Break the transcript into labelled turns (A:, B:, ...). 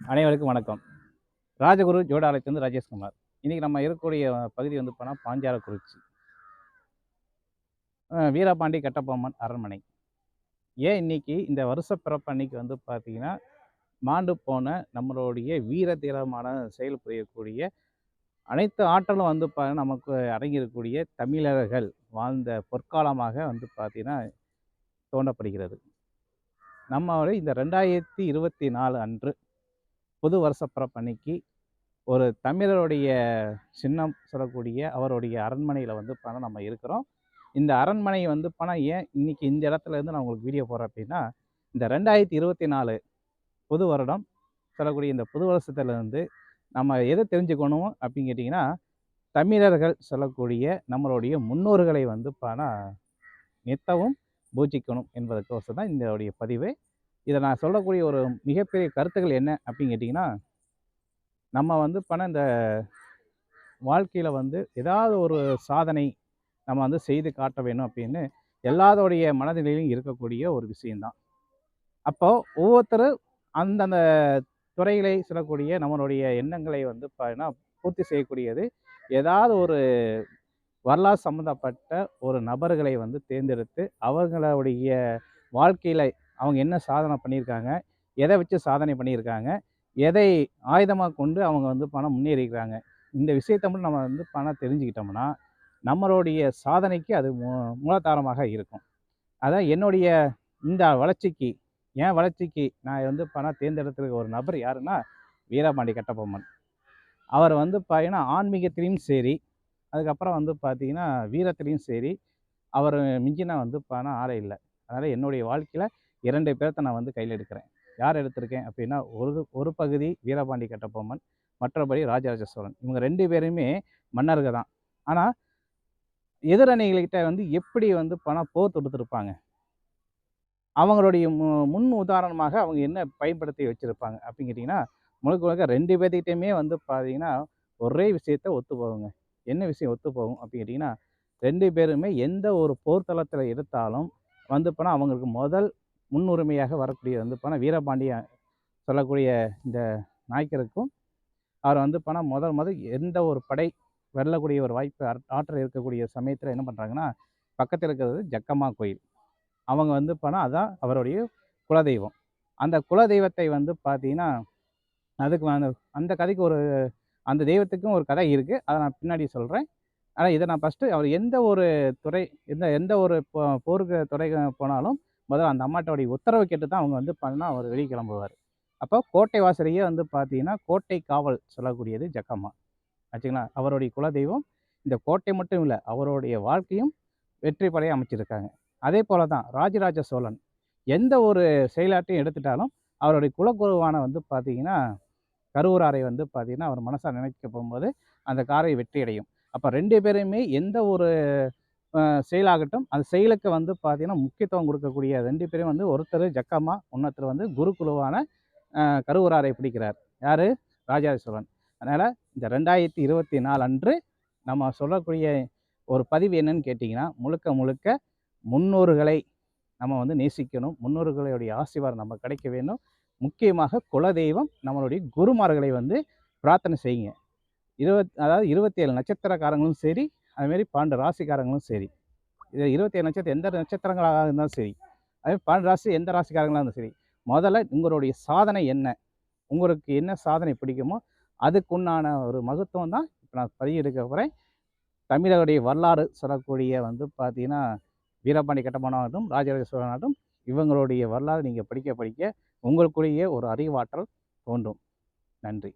A: அனைவருக்கும் வணக்கம். ராஜகுரு ஜோடாலயத்திலிருந்து ராஜேஷ்குமார். இன்றைக்கி நம்ம இருக்கக்கூடிய பகுதி வந்து போனால் பாஞ்சாரக்குறிச்சி. வீரபாண்டி கட்டபொம்மன் அரண்மனை. ஏன் இன்னைக்கு இந்த வருஷ பிறப்பன்னைக்கு வந்து பார்த்திங்கன்னா மாண்டு போன நம்மளுடைய வீர தீரமான செயல் புரியக்கூடிய அனைத்து ஆற்றலும் வந்து பா நமக்கு அடங்கியிருக்கக்கூடிய தமிழர்கள் வாழ்ந்த பொற்காலமாக வந்து பார்த்தீங்கன்னா தோண்டப்படுகிறது நம்ம இந்த ரெண்டாயிரத்தி இருபத்தி நாலு அன்று புது வருஷ பிறப்பு ஒரு தமிழருடைய சின்னம் சொல்லக்கூடிய அவருடைய அரண்மனையில் வந்து பணம் நம்ம இருக்கிறோம். இந்த அரண்மனை வந்து பணம் ஏன் இன்னைக்கு இந்த இடத்துல இருந்து நான் உங்களுக்கு வீடியோ போடுறேன் அப்படின்னா இந்த ரெண்டாயிரத்தி இருபத்தி நாலு புது வருடம் சொல்லக்கூடிய இந்த புது வருஷத்துலேருந்து நம்ம எதை தெரிஞ்சுக்கணும் அப்படின்னு கேட்டிங்கன்னா தமிழர்கள் சொல்லக்கூடிய நம்மளுடைய முன்னோர்களை வந்து பணம் நித்தவும் பூஜிக்கணும் என்பதற்கோசம் தான் இதோடைய பதிவு. இதை நான் சொல்லக்கூடிய ஒரு மிகப்பெரிய கருத்துக்கள் என்ன அப்படின்னு கேட்டிங்கன்னா நம்ம வந்து பண இந்த வாழ்க்கையில் வந்து ஏதாவது ஒரு சாதனை நம்ம வந்து செய்து காட்ட வேணும் அப்படின்னு எல்லாதோடைய மனதிலையும் இருக்கக்கூடிய ஒரு விஷயந்தான் அப்போது ஒவ்வொருத்தரும் அந்தந்த துறைகளை சொல்லக்கூடிய நம்மளுடைய எண்ணங்களை வந்து பார்த்தீங்கன்னா பூர்த்தி செய்யக்கூடியது ஏதாவது ஒரு வரலாறு சம்மந்தப்பட்ட ஒரு நபர்களை வந்து தேர்ந்தெடுத்து அவங்களுடைய வாழ்க்கையில் அவங்க என்ன சாதனை பண்ணியிருக்காங்க? எதை வச்சு சாதனை பண்ணியிருக்காங்க? எதை ஆயுதமாக கொண்டு அவங்க வந்து பணம் முன்னேறிக்கிறாங்க இந்த விஷயத்தை மட்டும் நம்ம வந்து பணம் தெரிஞ்சுக்கிட்டோம்னா நம்மளுடைய சாதனைக்கு அது மூ மூலதாரமாக இருக்கும். அதான் என்னுடைய இந்த வளர்ச்சிக்கு என் வளர்ச்சிக்கு நான் வந்து பணம் தேர்ந்தெடுத்துருக்க ஒரு நபர் யாருன்னா வீரபாண்டி கட்டபொம்மன். அவர் வந்து பார்த்தீங்கன்னா ஆன்மீகத்திலையும் சரி அதுக்கப்புறம் வந்து பார்த்திங்கன்னா வீரத்திலையும் சரி அவர் மிஞ்சினா வந்து பணம் ஆளே இல்லை. அதனால் என்னுடைய வாழ்க்கையில் இரண்டு பேர்த்த நான் வந்து கையில் எடுக்கிறேன். யார் எடுத்திருக்கேன் அப்படின்னா ஒரு ஒரு பகுதி வீரபாண்டி கட்டபொம்மன் மற்றபடி ராஜராஜ சோழன் இவங்க ரெண்டு பேருமே மன்னர்கள் தான். ஆனால் எதிரணிகள்கிட்ட வந்து எப்படி வந்து பணம் போர் தொடுத்துருப்பாங்க? அவங்களுடைய மு- முன் உதாரணமாக அவங்க என்ன பயன்படுத்தி வச்சுருப்பாங்க அப்படின்னு கேட்டிங்கன்னா முழுக்க முழுக்க ரெண்டு பேர்த்துக்கிட்டையுமே வந்து பார்த்தீங்கன்னா ஒரே விஷயத்த ஒத்து போகுங்க. என்ன விஷயம் ஒத்து போகும் அப்படின்னு கேட்டிங்கன்னா ரெண்டு பேருமே எந்த ஒரு போர்த்தளத்தில் எடுத்தாலும் வந்து போனால் அவங்களுக்கு முதல் முன்னுரிமையாக வரக்கூடிய வந்து போனால் வீரபாண்டிய சொல்லக்கூடிய இந்த நாயக்கருக்கும் அவர் வந்து போனால் முதல் முதல் எந்த ஒரு படை வெல்லக்கூடிய ஒரு வாய்ப்பு ஆற்றல் இருக்கக்கூடிய சமயத்தில் என்ன பண்ணுறாங்கன்னா பக்கத்தில் இருக்கிறது ஜக்கம்மா கோயில். அவங்க வந்து போனால் அதான் அவருடைய குலதெய்வம். அந்த குலதெய்வத்தை வந்து பார்த்தீங்கன்னா அதுக்கு அந்த அந்த கதைக்கு ஒரு அந்த தெய்வத்துக்கும் ஒரு கதை இருக்குது அதை நான் பின்னாடி சொல்கிறேன் ஆனால் இதை நான் ஃபஸ்ட்டு அவர் எந்த ஒரு துறை எந்த எந்த ஒரு போ- போருக்கு துறை போனாலும் முதல்ல அந்த அம்மாட்டோடைய உத்தரவு கேட்டு தான் அவங்க வந்து பண்ணால் அவர் வெளியே கிளம்புவார். அப்போ கோட்டை வாசலையே வந்து பார்த்தீங்கன்னா கோட்டை காவல் சொல்லக்கூடியது ஜக்கம்மா. ஆச்சுங்களா? அவருடைய குலதெய்வம். இந்த கோட்டை மட்டும் இல்லை அவருடைய வாழ்க்கையும் வெற்றி படைய அமைச்சிருக்காங்க. அதே போல தான் ராஜராஜ சோழன். எந்த ஒரு செயலாட்டையும் எடுத்துட்டாலும் அவருடைய குலகுருவான வந்து பார்த்தீங்கன்னா கருவூராரை வந்து பார்த்தீங்கன்னா அவர் மனசாக நினைக்க போகும்போது அந்த காரை வெற்றி அடையும் அப்போ ரெண்டு பேருமே எந்த ஒரு செயலாகட்டும். அந்த செயலுக்கு வந்து பார்த்தீங்கன்னா முக்கியத்துவம் கொடுக்கக்கூடிய ரெண்டு பேரும் வந்து ஒருத்தர் ஜக்கம்மா இன்னொருத்தர் வந்து குருகுலுவான அஹ், கருவூராரை பிடிக்கிறார். யார்? ராஜா சோழன் அதனால் இந்த ரெண்டாயிரத்தி இருபத்தி நாலு அன்று நம்ம சொல்லக்கூடிய ஒரு பதிவு என்னன்னு கேட்டிங்கன்னா முழுக்க முழுக்க முன்னோர்களை நம்ம வந்து நேசிக்கணும். முன்னோர்களுடைய ஆசீர்வாதம் நம்ம கிடைக்க வேணும் முக்கியமாக குலதெய்வம் நம்மளுடைய குருமார்களை வந்து பிரார்த்தனை செய்யுங்க. இருபத் அதாவது இருபத்தி ஏழு நட்சத்திரக்காரங்களும் சரி அதுமாரி பன்னெண்டு ராசிக்காரங்களும் சரி. இது இருபத்தி ஏழு நட்சத்திரம் எந்த நட்சத்திரங்களாக இருந்தாலும் சரி. அதே பன்னெண்டு ராசி எந்த ராசிக்காரங்களாக இருந்தாலும் சரி. முதல்ல உங்களுடைய சாதனை என்ன? உங்களுக்கு என்ன சாதனை பிடிக்குமோ அதுக்குண்டான ஒரு மகத்துவம் தான் இப்போ நான் பதிவெடுக்க போகிறேன் தமிழருடைய வரலாறு சொல்லக்கூடிய வந்து பார்த்தீங்கன்னா வீரபாண்டி கட்டபொம்மனாகட்டும் ராஜராஜ சோழனாகட்டும் இவங்களுடைய வரலாறு நீங்கள் படிக்க படிக்க உங்களுக்குள்ளேயே ஒரு அறிவாற்றல் தோன்றும். நன்றி.